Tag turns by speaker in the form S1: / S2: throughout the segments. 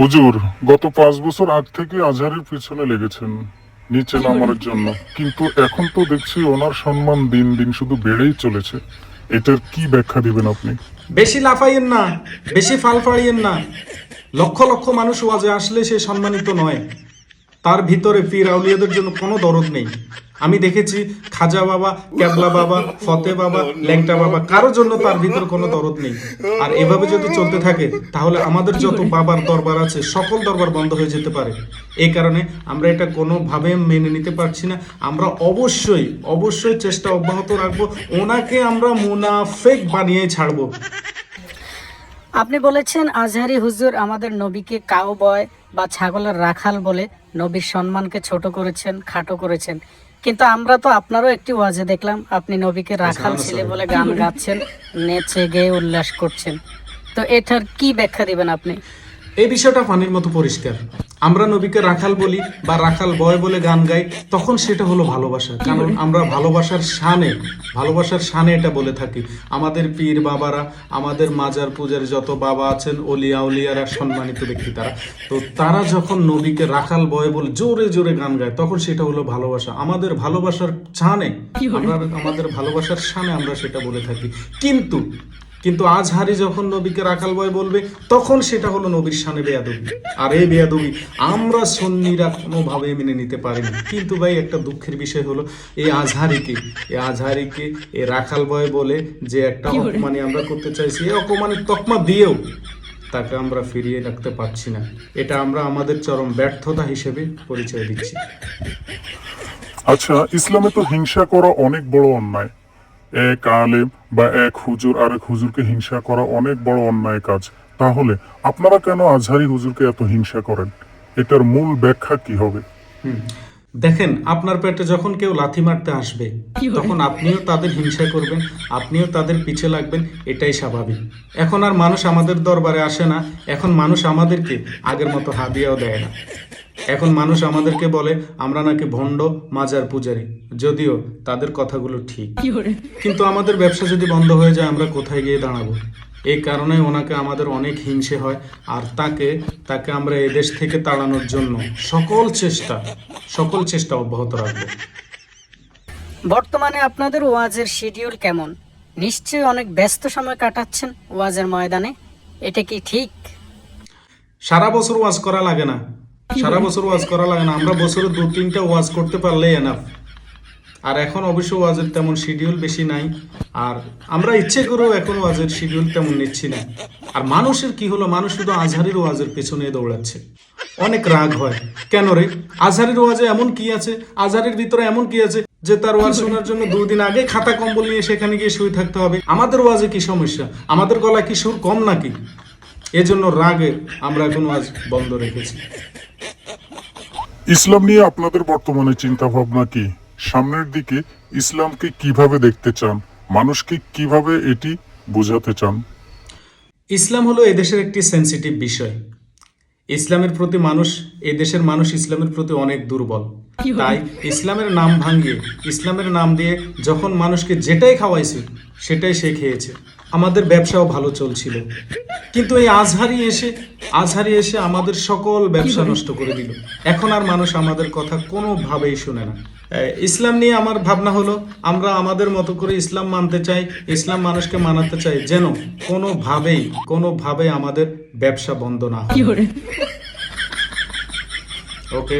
S1: হুজুর, গত পাঁচ বছর আগ থেকে আজহারের পিছনে লেগেছেন, নিচে নামার জন্য। কিন্তু এখন তো দেখছি ওনার সম্মান দিন দিন শুধু বেড়েই চলেছে। এটার কি ব্যাখ্যা দিবেন আপনি?
S2: বেশি লাফাইয়েন না, বেশি ফাল ফাড়িয়েন না। লক্ষ লক্ষ মানুষ ওয়াজে আসলে সে সম্মানিত নয়। তার ভিতরে পীর আউলিয়াদের জন্য কোনো দরদ নেই। আমি দেখেছি খাজা বাবা, ক্যাবলা বাবা, ফতে বাবা, ল্যাংটা বাবা কারোর জন্য তার ভিতরে কোনো দরদ নেই। আর এভাবে যদি চলতে থাকে, তাহলে আমাদের যত বাবার দরবার আছে, সকল দরবার বন্ধ হয়ে যেতে পারে। এই কারণে আমরা এটা কোনোভাবে মেনে নিতে পারছি না। আমরা অবশ্যই অবশ্যই চেষ্টা অব্যাহত রাখব। ওনাকে আমরা মুনাফেক বানিয়ে ছাড়বো।
S3: আপনি বলেছেন, আজহারি হুজুর আমাদের নবীকে কাউ বয় বা ছাগলের রাখাল বলে নবীর সম্মানকে ছোট করেছেন খাটো করেছেন। কিন্তু আমরা তো আপনারও একটি ওয়াজে দেখলাম আপনি নবীকে রাখাল ছেলে বলে গান গাচ্ছেন নেচে গেয়ে উল্লাস করছেন। তো এটার কি ব্যাখ্যা দিবেন আপনি?
S2: এই বিষয়টা পানির মতো পরিষ্কার। আমরা নবীকে রাখাল বলি বা রাখাল বয় বলে গান গাই তখন সেটা হলো ভালোবাসা। কারণ আমরা ভালোবাসার শানে ভালোবাসার শানে এটা বলে থাকি। আমাদের পীর বাবারা আমাদের মাজার পূজার যত বাবা আছেন অলিয়া উলিয়ারা সম্মানিত ব্যক্তি তারা। তো তারা যখন নবীকে রাখাল বয় বলে জোরে জোরে গান গায় তখন সেটা হলো ভালোবাসা। আমাদের ভালোবাসার ছানে আমরা আমাদের ভালোবাসার শানে আমরা সেটা বলে থাকি। কিন্তু কিন্তু আজ হারি যখন নবীকে রাখাল বয় বলবে তখন সেটা হলো নবীর সানে বেয়াদবি। আর এই বেয়াদবি আমরা সন্নিরা কোনোভাবে মেনে নিতে পারিনি। কিন্তু ভাই একটা দুঃখের বিষয় হলো এই আজহারিকে এই আজহারিকে এই রাখাল বয় বলে যে একটা অপমানি আমরা করতে চাইছি এই অপমানের তকমা দিয়েও তাকে আমরা ফিরিয়ে রাখতে পারছি না। এটা আমরা আমাদের চরম ব্যর্থতা হিসেবে পরিচয় দিচ্ছি।
S1: আচ্ছা ইসলামে তো হিংসা করা অনেক বড় অন্যায়। এক আলেম বা এক হুজুর আরেক হুজুরকে হিংসা করা অনেক বড় অন্যায় কাজ। তাহলে আপনারা কেন আজহারি হুজুরকে এত হিংসা করেন? এটার মূল ব্যাখ্যা কি হবে।
S2: দেখেন আপনার পেটে যখন কেউ লাথি মারতে আসবে তখন আপনিও তাদের হিংসা করবেন আপনিও তাদের পিছে লাগবেন এটাই স্বাভাবিক। এখন আর মানুষ আমাদের দরবারে আসে না এখন মানুষ আমাদেরকে আগের মতো হাদিয়াও দেয় না। এখন মানুষ আমাদেরকে বলে আমরা নাকি ভণ্ড মাজার পূজারি। যদিও তাদের কথাগুলো ঠিক। কিন্তু আমাদের ব্যবসা যদি বন্ধ হয়ে যায় আমরা কোথায় গিয়ে দাঁড়াবো? এই কারণে ওনাকে আমাদের অনেক হিংসে হয় আর তাকে তাকে আমরা এদেশ থেকে তাড়ানোর জন্য সকল চেষ্টা সকল চেষ্টা অব্যাহত রাখব।
S3: বর্তমানে আপনাদের ওয়াজের শিডিউল কেমন? নিশ্চয়ই অনেক ব্যস্ত সময় কাটাচ্ছেন ওয়াজের ময়দানে। এটা কি ঠিক?
S2: সারা বছর ওয়াজ করা লাগে না। সারা বছর ওয়াজ করা লাগে না। আমরা বছরে দু তিনটা ওয়াজ করতে পারলেই এনাফ আর এখন অবশ্য ওয়াজের তেমন শিডিউল বেশি নাই। আর আমরা ইচ্ছে করেও এখন ওয়াজের শিডিউল তেমন নিচ্ছি না। আর মানুষের কি হলো? মানুষ শুধু আজহারির ওয়াজের পেছনে দৌড়াচ্ছে। অনেক রাগ হয়। কেন রে? আজহারির ওয়াজে এমন কি আছে? আজহারির ভিতরে এমন কি আছে যে তার ওয়াজ শোনার জন্য দুদিন আগে খাতা কম্বল নিয়ে সেখানে গিয়ে শুয়ে থাকতে হবে? আমাদের ওয়াজে কি সমস্যা? আমাদের গলায় কি সুর কম নাকি? এজন্য রাগে আমরা এখন ওয়াজ বন্ধ রেখেছি।
S1: ইসলাম নিয়ে আপনাদের বর্তমানে চিন্তা ভাবনা কি? সামনের দিকে ইসলামকে কীভাবে দেখতে চান? মানুষকে কীভাবে এটি বোঝাতে চান?
S2: ইসলাম হলো এদেশের একটি সেন্সিটিভ বিষয়। ইসলামের প্রতি মানুষ এদেশের দেশের মানুষ ইসলামের প্রতি অনেক দুর্বল। তাই ইসলামের নাম ভাঙিয়ে ইসলামের নাম দিয়ে যখন মানুষকে যেটাই খাওয়াইছে সেটাই সে খেয়েছে। আমাদের ব্যবসাও ভালো চলছিল। কিন্তু এই আজহারি এসে আজহারি এসে আমাদের সকল ব্যবসা নষ্ট করে দিল। এখন আর মানুষ আমাদের কথা কোনোভাবেই শুনে না। ইসলাম নিয়ে আমার ভাবনা হলো আমরা আমাদের মতো করে ইসলাম মানতে চাই ইসলাম মানুষকে মানাতে চাই যেন কোনোভাবেই কোনোভাবেই আমাদের ব্যবসা বন্ধ না হয়। ওকে?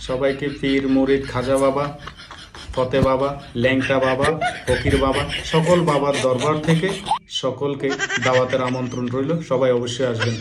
S2: সবাইকে পীর মুরিদ খাজা বাবা ফতে বাবা, ল্যাংটা বাবা, ফকির বাবা, সকল বাবার দরবার থেকে সকলকে দাওয়াতের আমন্ত্রণ রইল। সবাই অবশ্যই আসবেন।